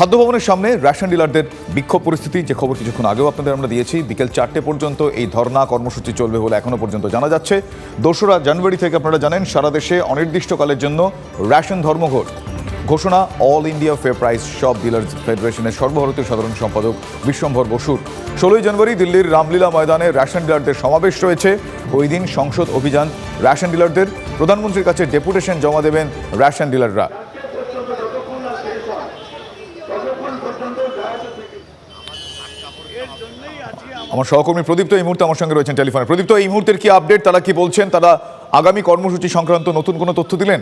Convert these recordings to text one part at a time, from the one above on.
খাদ্য ভবনের সামনে রেশন ডিলারদের বিক্ষোভ পরিস্থিতি, যে খবর কিছুক্ষণ আগেও আপনাদের আমরা দিয়েছি। বিকেল চারটে পর্যন্ত এই ধর্না কর্মসূচি চলবে বলে এখনও পর্যন্ত জানা যাচ্ছে। দোসরা জানুয়ারি থেকে আপনারা জানেন, সারা দেশে অনির্দিষ্টকালের জন্য রেশন ধর্মঘট। ঘোষণা, অল ইন্ডিয়া ফেয়ার প্রাইস সব ডিলার্স ফেডারেশনের সর্বভারতীয় সাধারণ সম্পাদক বিশ্বম্ভর বসুর। ষোলোই জানুয়ারি দিল্লির রামলীলা ময়দানে রেশন ডিলারদের সমাবেশ রয়েছে। ওই দিন সংসদ অভিযান, রেশন ডিলারদের প্রধানমন্ত্রীর কাছে ডেপুটেশন জমা দেবেন রেশন ডিলাররা। আমার সহকর্মী প্রদীপ্ত এই মুহূর্তে আমার সঙ্গে রয়েছেন টেলিফোনে। প্রদীপ্ত, এই মুহূর্তের কি আপডেট তারা কি বলছেন? তারা আগামী কর্মসূচি সংক্রান্ত নতুন কোনো তথ্য দিলেন?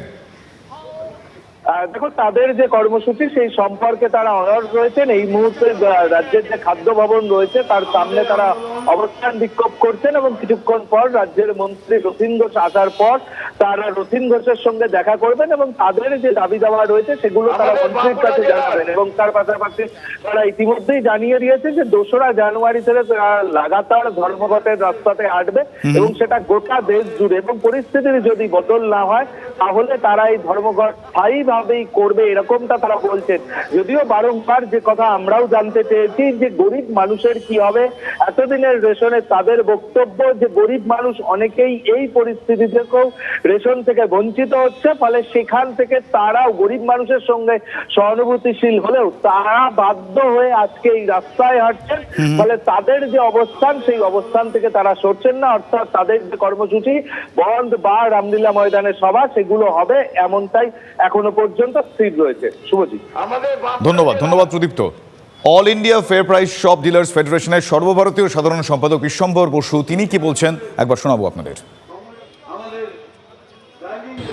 দেখো তাদের যে কর্মসূচি সেই সম্পর্কে তারা অনড় রয়েছেন। এই মুহূর্তে রাজ্যের যে খাদ্য ভবন রয়েছে তার সামনে তারা অবস্থান বিক্ষোভ করছেন এবং কিছুক্ষণ পর রাজ্যের মন্ত্রী রথীন ঘোষ আসার পর তারা রথীন ঘোষের সঙ্গে দেখা করবেন এবং তাদের যে দাবি দাওয়া রয়েছে সেগুলো তারা মন্ত্রীর কাছে জানাবেন। এবং তার পাশাপাশি তারা ইতিমধ্যেই জানিয়ে দিয়েছে যে দোসরা জানুয়ারি থেকে তারা লাগাতার ধর্মঘটের রাস্তাতে হাঁটবে এবং সেটা গোটা দেশ জুড়ে। এবং পরিস্থিতির যদি বদল না হয় তাহলে তারা এই ধর্মঘট স্থায়ীভাবেই করবে এরকমটা তারা বলছেন। যদিও বারংবার যে কথা আমরাও জানতে চেয়েছি যে গরিব মানুষের কি হবে এতদিনের রেশনে তাদের বক্তব্য যে গরিব মানুষ অনেকেই এই পরিস্থিতি থেকেও রেশন থেকে বঞ্চিত হচ্ছে ফলে সেখান থেকে তারাও গরিব মানুষের সঙ্গে সহানুভূতিশীল হলেও তারা বাধ্য হয়ে আজকে এই রাস্তায় হাঁটছেন। ফলে তাদের যে অবস্থান সেই অবস্থান থেকে তারা সরছেন না অর্থাৎ তাদের যে কর্মসূচি বন্ধ বা রামলীলা ময়দানের সভা সেগুলো হবে এমনটাই এখনও পর্যন্ত স্থির রয়েছে। শুভজিৎ। ধন্যবাদ ধন্যবাদ Pradipta all India fair price সব ডিলার্স ফেডারেশনের সর্বভারতীয় সাধারণ সম্পাদক বিশ্বম্ভর বসু তিনি কি বলছেন? একবার শোনাবো আপনাদের।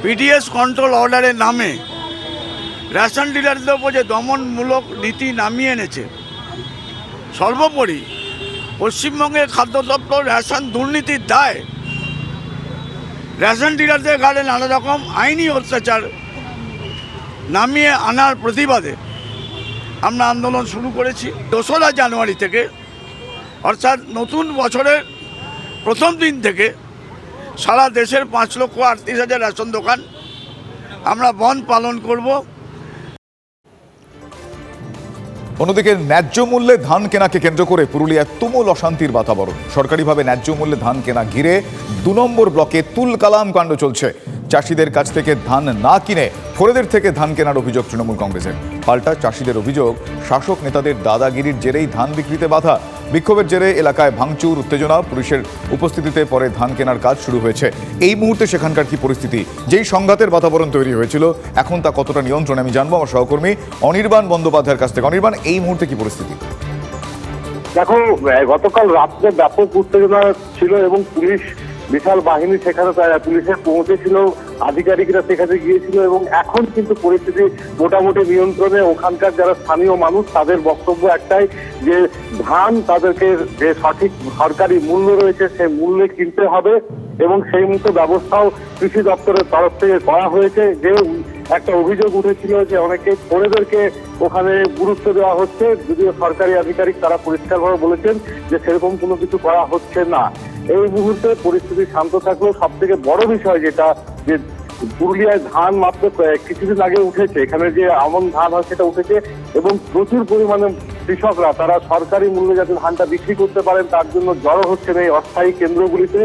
পিডিএস কন্ট্রোল অর্ডারের নামে রেশন ডিলারদের উপর যে দমনমূলক নীতি নামিয়ে এনেছে সর্বোপরি পশ্চিমবঙ্গের খাদ্য দপ্তর রেশন দুর্নীতির দায় রেশন ডিলারদের ঘাড়ে নানা রকম আইনি অত্যাচার নামিয়ে আনার প্রতিবাদে আমরা আন্দোলন শুরু করেছি। দোসরা জানুয়ারি থেকে, অর্থাৎ নতুন বছরের প্রথম দিন থেকে সারা দেশের পাঁচ লক্ষ আটত্রিশ হাজার রেশন দোকান আমরা বন্ধ পালন করব। অন্যদিকে ন্যায্য মূল্যে ধান কেনাকে কেন্দ্র করে পুরুলিয়ায় তুমুল অশান্তির বাতাবরণ। সরকারিভাবে ন্যায্য মূল্যে ধান কেনা ঘিরে দু নম্বর ব্লকে তুল কালাম কাণ্ড চলছে। চাষিদের কাছ থেকে ধান না কিনে ফোরেদের থেকে ধান কেনার অভিযোগ তৃণমূল কংগ্রেসের। পাল্টা চাষিদের অভিযোগ, শাসক নেতাদের দাদাগিরির জেরেই ধান বিক্রিতে বাধা। বিক্ষোভের জেরে এলাকায় ভাঙচুর, উত্তেজনা, পুলিশের উপস্থিতিতে পরে ধান কেনার কাজ শুরু হয়েছে। এই মুহূর্তে সেখানকার কি পরিস্থিতি? যেই সংঘাতের বাতাবরণ তৈরি হয়েছিল, এখন তা কতটা নিয়ন্ত্রণে আমি জানব আমার সহকর্মী অনির্বাণ বন্দ্যোপাধ্যায়ের কাছ থেকে। অনির্বাণ, এই মুহূর্তে কি পরিস্থিতি? দেখো গতকাল রাত্রে ব্যাপক উত্তেজনা ছিল এবং পুলিশ বিশাল বাহিনী সেখানে প্রায় পুলিশের পৌঁছেছিল, আধিকারিকরা সেখানে গিয়েছিল এবং এখন কিন্তু পরিস্থিতি মোটামুটি নিয়ন্ত্রণে। ওখানকার যারা স্থানীয় মানুষ, তাদের বক্তব্য একটাই যে ধান তাদেরকে যে সঠিক সরকারি মূল্য রয়েছে, সেই মূল্যে কিনতে হবে এবং সেই মতো ব্যবস্থাও কৃষি দপ্তরের তরফ থেকে করা হয়েছে। যে একটা অভিযোগ উঠেছিল যে অনেকে পড়েদেরকে ওখানে গুরুত্ব দেওয়া হচ্ছে, যদিও সরকারি আধিকারিক তারা পরিষ্কারভাবে বলেছেন যে সেরকম কোনো কিছু করা হচ্ছে না। এই মুহূর্তে পরিস্থিতি শান্ত থাকলেও সব থেকে বড় বিষয় যেটা যে পুরুলিয়ায় ধান মাত্র কিছুদিন আগে উঠেছে, এখানে যে আমন ধান হয় সেটা উঠেছে এবং প্রচুর পরিমাণে কৃষকরা, তারা সরকারি মূল্যে যাতে ধানটা বিক্রি করতে পারেন তার জন্য জড়ো হচ্ছেন এই অস্থায়ী কেন্দ্রগুলিতে।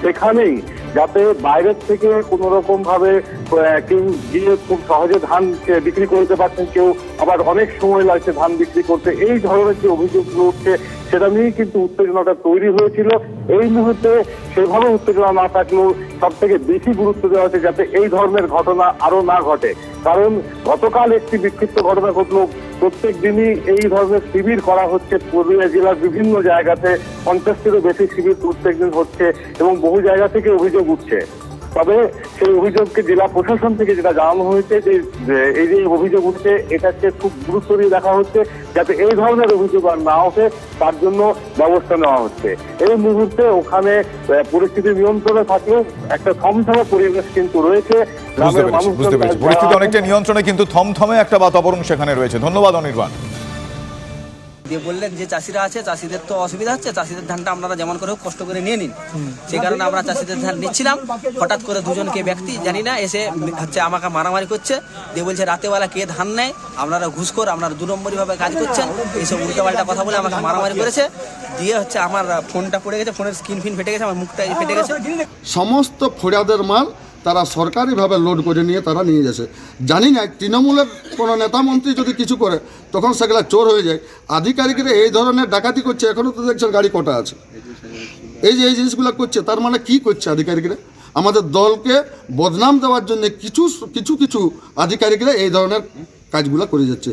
সেখানেই যাতে বাইরের থেকে কোনো রকম ভাবে কেউ গিয়ে খুব সহজে ধান বিক্রি করতে পারছেন, কেউ আবার অনেক সময় লাগছে ধান বিক্রি করতে। এই ধরনের যে অভিযোগগুলো উঠছে, সেটা নিয়েই কিন্তু উত্তেজনাটা তৈরি হয়েছিল। এই মুহূর্তে সেভাবে উত্তেজনা না থাকলেও সব থেকে বেশি গুরুত্ব দেওয়া হচ্ছে যাতে এই ধরনের ঘটনা আরও না ঘটে। কারণ গতকাল একটি বিক্ষিপ্ত ঘটনা ঘটলো, প্রত্যেক দিনই এই ধরনের শিবির করা হচ্ছে পুরুলিয়া জেলার বিভিন্ন জায়গাতে। পঞ্চাশটিরও বেশি শিবির প্রত্যেক দিন হচ্ছে এবং বহু জায়গা থেকে অভিযোগ উঠছে। তবে সেই অভিযোগকে জেলা প্রশাসন থেকে যেটা জানানো হয়েছে যে এই যে অভিযোগ উঠছে এটাকে খুব গুরুত্ব দিয়ে দেখা হচ্ছে যাতে এই ধরনের অভিযোগ আর না ওঠে তার জন্য ব্যবস্থা নেওয়া হচ্ছে। এই মুহূর্তে ওখানে পরিস্থিতি নিয়ন্ত্রণে থাকলেও একটা থমথমে পরিবেশ কিন্তু রয়েছে। বুঝতে পেরেছি পরিস্থিতি অনেকটা নিয়ন্ত্রণে কিন্তু থমথমে একটা বাতাবরণ সেখানে রয়েছে। ধন্যবাদ অনির্বাণ। দিয়ে বললেন যে চাষিরা আছে চাষিদের তো অসুবিধা হচ্ছে চাষিদের ধানটা আপনারা যেমন করে কষ্ট করে নিয়ে নিন। সেই কারণে আমরা চাষিদের ধান নিচ্ছিলাম হঠাৎ করে দুজনকে ব্যক্তি জানি না এসে হচ্ছে আমাকে মারামারি করছে দিয়ে বলছে রাতেবেলা কে ধান নেয়? আপনারা ঘুষখোর আপনারা দু নম্বরই ভাবে কাজ করছেন। এইসব উল্টোপাল্টা কথা বলে আমাকে মারামারি করেছে। দিয়ে হচ্ছে আমার ফোনটা পড়ে গেছে ফোনের স্ক্রিন ফিন ফেটে গেছে আমার মুখটা ফেটে গেছে। সমস্ত ফরিয়াদের মাল তারা সরকারিভাবে লোড করে নিয়ে তারা নিয়ে যাচ্ছে জানি না, তৃণমূলের কোনো নেতা মন্ত্রী যদি কিছু করে, তখন সেগুলা চোর হয়ে যায়। আধিকারিকরা এই ধরনের ডাকাতি করছে, এখনও তো দেখছেন গাড়ি কটা আছে। এই যে এই জিনিসগুলো করছে, তার মানে কি করছে আধিকারিকরা? আমাদের দলকে বদনাম দেওয়ার জন্য কিছু কিছু কিছু আধিকারিকরা এই ধরনের কাজগুলো করে যাচ্ছে।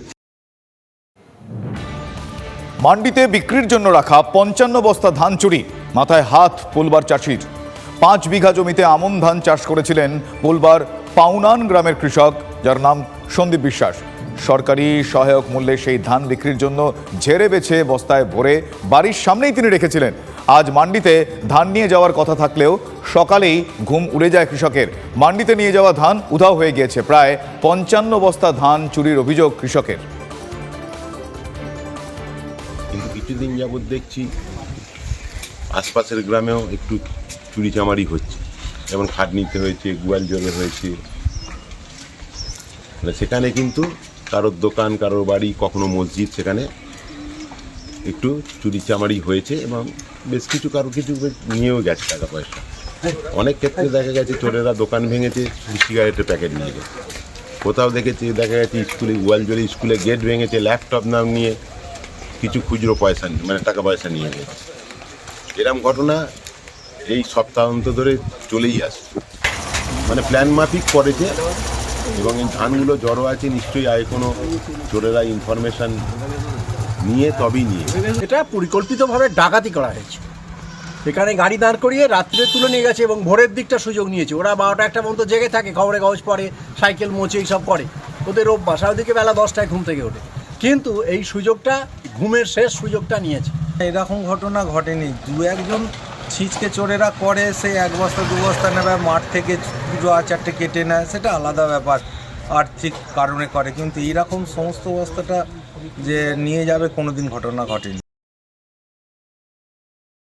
মান্ডিতে বিক্রির জন্য রাখা পঞ্চান্ন বস্তা ধান চুরি, মাথায় হাত পোলবার চাষির পাঁচ বিঘা জমিতে আমন ধান চাষ করেছিলেন পোলবার পাউনান গ্রামের কৃষক, যার নাম সন্দীপ বিশ্বাস। সরকারি সহায়ক মূল্যে সেই ধান বিক্রির জন্য ঝেড়ে বেছে বস্তায় ভরে বাড়ির সামনেই তিনি রেখেছিলেন। আজ মান্ডিতে ধান নিয়ে যাওয়ার কথা থাকলেও সকালেই ঘুম উড়ে যায় কৃষকের। মান্ডিতে নিয়ে যাওয়া ধান উধাও হয়ে গিয়েছে, প্রায় পঞ্চান্ন বস্তা ধান চুরির অভিযোগ কৃষকের। কিছুদিন যাবৎ দেখছি, আশপাশের গ্রামেও একটু চুরি চামারি হচ্ছে। যেমন খাটনিতে হয়েছে, গোয়াল জলে হয়েছে। মানে সেখানে কিন্তু কারোর দোকান, কারোর বাড়ি, কখনো মসজিদ, সেখানে একটু চুরি চামারি হয়েছে এবং বেশ কিছু কারও কিছু নিয়েও গেছে টাকা পয়সা অনেক ক্ষেত্রে দেখা গেছে চোরেরা দোকান ভেঙেছে, সিগারেটের প্যাকেট নিয়ে গেছে। কোথাও দেখেছি, দেখা গেছে স্কুলে, গোয়াল জলে স্কুলে গেট ভেঙেছে, ল্যাপটপ নাম নিয়ে কিছু খুচরো পয়সা মানে টাকা পয়সা নিয়ে গেছে। এরম ঘটনা এই সপ্তাহান্ত ধরে চলেই আসছে মানে প্ল্যান মাফিক করেছে এবং এই ধানগুলো জড়ো আছে নিশ্চয়ই আয় কোনো চোরেরা ইনফরমেশান নিয়ে তবেই নিয়ে এটা পরিকল্পিতভাবে ডাকাতি করা হয়েছে। এখানে গাড়ি দাঁড় করিয়ে রাত্রে তুলে নিয়ে গেছে এবং ভোরের দিকটা সুযোগ নিয়েছে। ওরা বারোটা একটা পর্যন্ত জেগে থাকে খবরে কাগজ পড়ে সাইকেল মোচে এইসব করে। ওদের অভ্যাস আর ওদিকে বেলা দশটায় ঘুম থেকে ওঠে। কিন্তু এই সুযোগটা ঘুমের শেষ সুযোগটা নিয়েছে। এরকম ঘটনা ঘটেনি। দু একজন ছিচকে চোরেরা করে, সেই এক বস্তা, দু বস্তা নেবে, মাঠ থেকে দুটো আচারটে কেটে নেয়, সেটা আলাদা ব্যাপার। আর্থিক কারণে করে, কিন্তু এইরকম সমস্ত বস্তাটা যে নিয়ে যাবে কোনো দিন ঘটনা ঘটেনি।